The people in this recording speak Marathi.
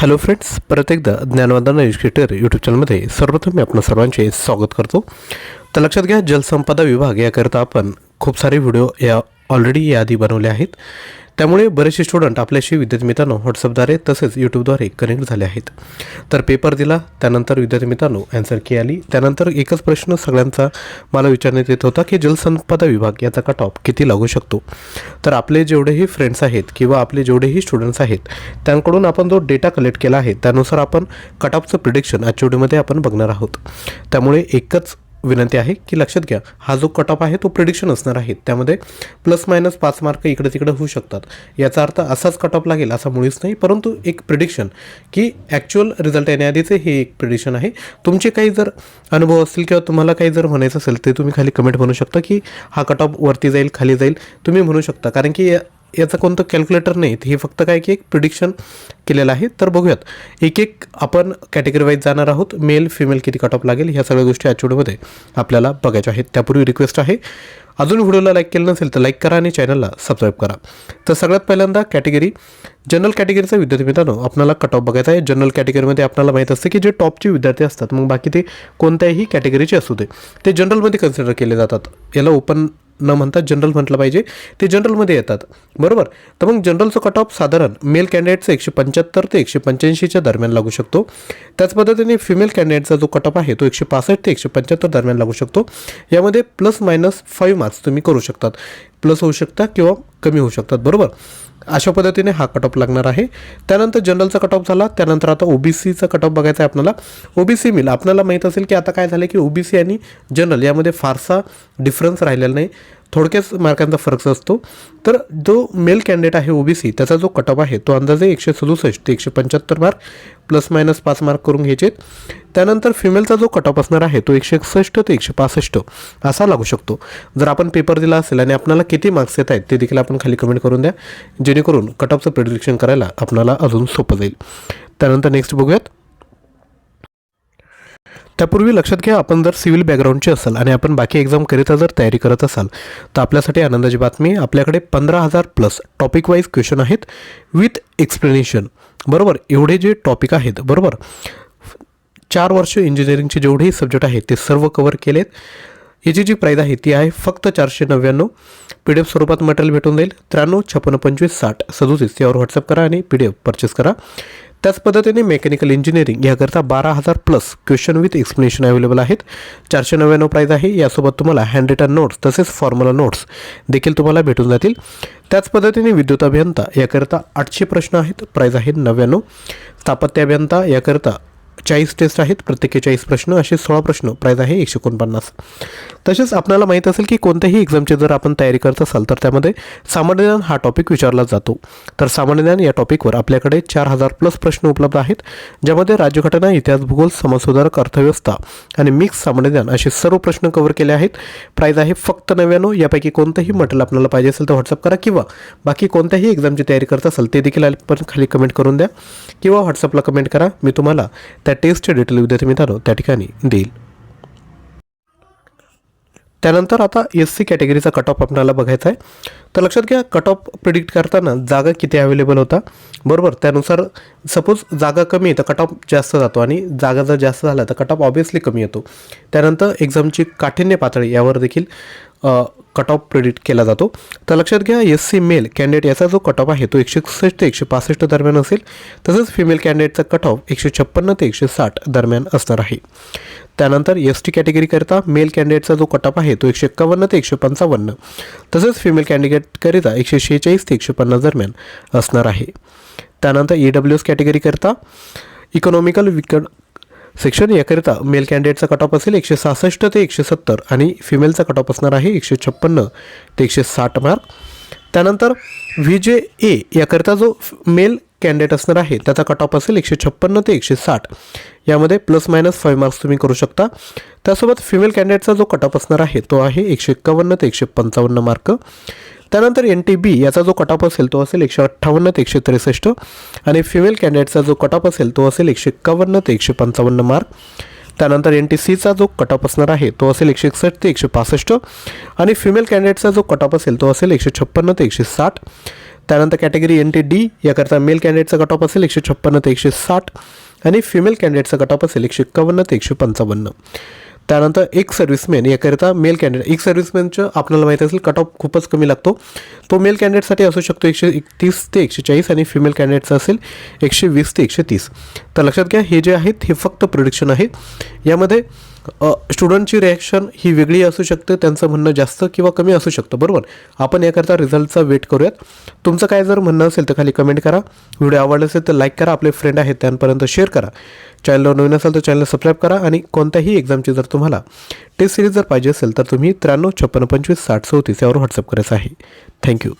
हॅलो फ्रेंड्स परत एकदा ज्ञानवंदना एज्युकेटर यूट्यूब चॅनलमध्ये सर्वप्रथम मी आपण सर्वांचे स्वागत करतो. तर लक्षात घ्या जलसंपदा विभाग याकरिता आपण खूप सारे व्हिडिओ या ऑलरेडी याआधी बनवले आहेत. त्यामुळे बरेचसे स्टुडंट आपल्याशी विद्यार्थी मित्रांनो व्हॉट्सअपद्वारे तसेच यूट्यूबद्वारे कनेक्ट झाले आहेत. तर पेपर दिला त्यानंतर विद्यार्थी मित्रांनो अँसर की आली. त्यानंतर एकच प्रश्न सगळ्यांचा मला विचारण्यात येत होता की जलसंपदा विभाग याचा कट ऑफ किती लागू शकतो? तर आपले जेवढेही फ्रेंड्स आहेत किंवा आपले जेवढेही स्टुडंट्स आहेत त्यांकडून आपण जो डेटा कलेक्ट केला आहे त्यानुसार आपण कट ऑफचं प्रिडिक्शन आजच्या व्हिडिओमध्ये आपण बघणार आहोत. त्यामुळे एकच विनंती आहे की लक्षात घ्या हा जो कट ऑफ आहे तो प्रिडिक्शन असणार आहे. त्यामध्ये प्लस मायनस पाच मार्क इकडे तिकडे होऊ शकतात. याचा अर्थ असाच कट ऑफ लागेल असा मुळीच नाही परंतु एक प्रिडिक्शन की ॲक्च्युअल रिझल्ट येण्याआधीचे हे एक प्रिडिक्शन आहे. तुमचे काही जर अनुभव असतील किंवा तुम्हाला काही जर म्हणायचं असेल ते तुम्ही खाली कमेंट म्हणू शकता की हा कट ऑफ वरती जाईल खाली जाईल. तुम्ही म्हणू शकता कारण की याचं कोणतं कॅल्क्युलेटर नाही हे फक्त काय की एक प्रिडिक्शन केलेलं आहे. तर बघूयात. एक एक आपण कॅटेगरी वाईज जाणार आहोत. मेल फिमेल किती कट ऑफ लागेल ह्या सगळ्या गोष्टी आजच्या व्हिडिओमध्ये आपल्याला बघायच्या आहेत. त्यापूर्वी रिक्वेस्ट आहे. अजून व्हिडिओला लाईक केलं नसेल तर लाईक करा आणि चॅनलला सबस्क्राईब करा. तर सगळ्यात पहिल्यांदा कॅटेगरी जनरल कॅटेगरीचा विद्यार्थी मित्रांनो आपल्याला कट ऑफ बघायचा आहे. जनरल कॅटेगरीमध्ये आपल्याला माहीत असतं की जे टॉपचे विद्यार्थी असतात मग बाकी ते कोणत्याही कॅटेगरीचे असू दे. ते जनरलमध्ये कन्सिडर केले जातात. याला ओपन न म्हणता जनरल म्हटलं पाहिजे. ते जनरलमध्ये येतात. बरोबर? तर मग जनरलचं कट ऑफ साधारण मेल कॅन्डिडेटचं एकशे पंच्याहत्तर ते एकशे पंच्याऐंशीच्या दरम्यान लागू शकतो. त्याच पद्धतीने फिमेल कॅन्डिडेटचा जो कट ऑफ आहे तो एकशे पासष्ट ते एकशे पंच्याहत्तर दरम्यान लागू शकतो. यामध्ये प्लस मायनस फाईव्ह मार्क्स तुम्ही करू शकतात. प्लस होऊ शकता किंवा कमी होऊ शकतात. बरोबर? अशा पद्धतीने हा कट ऑफ लागणार आहे. त्यानंतर जनरलचा कट ऑफ झाला. त्यानंतर आता ओबीसीचा कट ऑफ बघायचा आहे आपल्याला. ओबीसी मिल आपल्याला माहीत असेल की आता काय झालं की ओबीसी आणि जनरल यामध्ये फारसा डिफरन्स राहिलेला नाही. थोडक्याच मार्कांचा फरक असतो. तर जो मेल कॅन्डिडेट आहे ओबीसी त्याचा जो कट ऑफ आहे तो अंदाजे एकशे सदुसष्ट ते एकशे पंच्याहत्तर मार्क प्लस मायनस पाच मार्क करून घ्यायचे. त्यानंतर फिमेलचा जो कट ऑफ असणार आहे तो एकशे एकसष्ट ते एकशे पासष्ट असा लागू शकतो. जर आपण पेपर दिला असेल आणि आपल्याला किती मार्क्स येत आहेत ते देखील आपण खाली कमेंट करून द्या. जेणेकरून कट ऑफचं प्रिडिक्शन करायला आपल्याला अजून सोपं जाईल. त्यानंतर नेक्स्ट बघूयात. त्यापूर्वी लक्षात घ्या आपण जर सिव्हिल बॅकग्राऊंडचे असाल आणि आपण बाकी एक्झामकरिता जर तयारी करत असाल तर आपल्यासाठी आनंदाची बातमी आपल्याकडे पंधरा हजार प्लस टॉपिक वाईज क्वेश्चन आहेत विथ एक्सप्लेनेशन बरोबर? एवढे जे टॉपिक आहेत बरोबर? चार वर्ष इंजिनिअरिंगचे जेवढेही सब्जेक्ट आहेत ते सर्व कवर केलेत. याची जी प्राईज आहे ती आहे फक्त चारशे नव्याण्णव. पी डी एफ स्वरूपात मटेरियल भेटून जाईल. त्र्याण्णव छप्पन्न पंचवीस साठ. सदोतीस यावर व्हॉट्सअप करा आणि पी डी एफ परचेस करा. त्याच पद्धतीने मेकॅनिकल इंजिनिअरिंग याकरता बारा हजार plus question with explanation available आहेत. चारशे नव्याण्णव प्राईज आहे. यासोबत तुम्हाला हँड रिटन नोट्स तसेच फॉर्म्युला नोट्स देखील तुम्हाला भेटून जातील. त्याच पद्धतीने विद्युत अभियंता याकरता आठशे प्रश्न आहेत. प्राईज आहे नव्याण्णव. स्थापत्य अभियंता याकरता चाळीस टेस्ट आहेत प्रत्येकी चाळीस प्रश्न असे सोळा प्रश्न प्राईज आहे एकशे एकोणपन्नास. तसेच आपल्याला माहीत असेल की कोणत्याही एक्झामची जर आपण तयारी करत असाल तर त्यामध्ये सामान्य ज्ञान हा टॉपिक विचारला जातो. तर सामान्य ज्ञान या टॉपिकवर आपल्याकडे चार हजार प्लस प्रश्न उपलब्ध आहेत ज्यामध्ये राज्यघटना इतिहास भूगोल समाजसुधारक अर्थव्यवस्था आणि मिक्स सामान्य ज्ञान असे सर्व प्रश्न कव्हर केले आहेत. प्राईज आहे फक्त नव्याण्णव यापैकी कोणतंही मटेरियल आपल्याला पाहिजे असेल तर व्हॉट्सअप करा किंवा बाकी कोणत्याही एक्झामची तयारी करत असाल ते देखील आपण खाली कमेंट करून द्या. किंवा व्हॉट्सअपला कमेंट करा. मी तुम्हाला त्या टेस्टचे डिटेल विद्यार्थी मित्रांनो त्या ठिकाणी देईल. त्यानंतर आता एस सी कॅटेगरीचा कट ऑफ आपल्याला बघायचा आहे. तर लक्षात घ्या कट ऑफ प्रिडिक्ट करताना जागा किती अवेलेबल होता? बरोबर त्यानुसार सपोज जागा कमी आहे तर कट ऑफ जास्त जातो आणि जागा जर जास्त झाला तर कट ऑफ ऑब्वियसली कमी येतो. त्यानंतर एक्झामची काठिण्य पातळी यावर देखील कट ऑफ प्रेडिक्ट केला जातो. तर लक्षात घ्या एस सी मेल कॅन्डिडेट याचा जो कट ऑफ आहे तो एकशे एकसष्ट ते एकशे पासष्ट दरम्यान असेल. तसंच फिमेल कॅन्डिडेटचा कट ऑफ एकशे छप्पन्न ते एकशे साठ दरम्यान असणार आहे. त्यानंतर एस टी कॅटेगरीकरिता मेल कॅन्डिडेटचा जो कट ऑफ आहे तो एकशे एक्कावन्न ते एकशे पंचावन्न तसंच फिमेल कॅन्डिडेटकरिता एकशे शेहेचाळीस ते एकशे पन्नास दरम्यान असणार आहे. त्यानंतर ई डब्ल्यू एस कॅटेगरीकरिता इकॉनॉमिकल विकड सेक्शन याकरिता मेल कॅन्डिडेटचा कट ऑफ असेल एकशे सहासष्ट ते एकशे सत्तर आणि फिमेलचा कट ऑफ असणार आहे एकशे छप्पन्न ते एकशे साठ मार्क त्यानंतर व्ही जे ए याकरिता जो मेल कॅन्डिडेट असणार आहे त्याचा कट ऑफ असेल एकशे छप्पन्न ते एकशे साठ. यामध्ये प्लस मायनस फाईव्ह मार्क्स तुम्ही करू शकता. त्यासोबत फिमेल कॅन्डिडेटचा जो कट ऑफ असणार आहे तो आहे एकशे एक्कावन्न ते एकशे पंचावन्न मार्क त्यानंतर एन टी बी याचा जो कट ऑफ असेल तो असेल एकशे अठ्ठावन्न ते एकशे त्रेसष्ट. आणि फिमेल कॅन्डिडेटचा जो कट ऑफ असेल तो असेल एकशे एक्कावन्न ते एकशे पंचावन्न मार्क त्यानंतर एन टी सीचा जो कट ऑफ असणार आहे तो असेल एकशे एकसष्ट ते एकशे पासष्ट. आणि फिमेल कॅन्डिडेटचा जो कट ऑफ असेल तो असेल एकशे छप्पन्न ते एकशे साठ. त्यानंतर कॅटेगरी एन टी डी याकरता मेल कॅन्डिडेटचा कट ऑफ असेल एकशे छप्पन्न ते एकशे साठ. आणि फिमेल कॅन्डिडेटचा कट ऑफ असेल एकशे एक्कावन्न ते एकशे पंचावन्न. त्यानंतर एक सर्व्हिसमॅन याकरिता मेल कॅन्डिडेट एक सर्व्हिसमॅनचं आपल्याला माहिती असेल कट ऑफ खूपच कमी लागतो. तो मेल कॅन्डिडेटसाठी असू शकतो एकशे एकतीस ते एकशे चाळीस आणि फिमेल कॅन्डिडेटचा असेल एकशे वीस ते एकशे तीस. तर लक्षात घ्या हे जे आहेत हे फक्त प्रोडिक्शन आहे यामध्ये स्टुडंटची रिॲक्शन ही वेगळी असू शकते त्यांचं म्हणणं जास्त किंवा कमी असू शकतं बरोबर? आपण याकरता रिझल्टचा वेट करूयात. तुमचं काय जर म्हणणं असेल तर खाली कमेंट करा. व्हिडिओ आवडला असेल तर लाईक करा आपले फ्रेंड आहेत त्यांपर्यंत शेअर करा. चॅनलवर नवीन असेल तर चॅनल सबस्क्राईब करा आणि कोणत्याही एक्झामची जर तुम्हाला टेस्ट सिरीज जर पाहिजे असेल तर तुम्ही त्र्याण्णव छप्पन्न पंचवीस साठ चौतीस यावर व्हॉट्सअप करायचं आहे. थँक्यू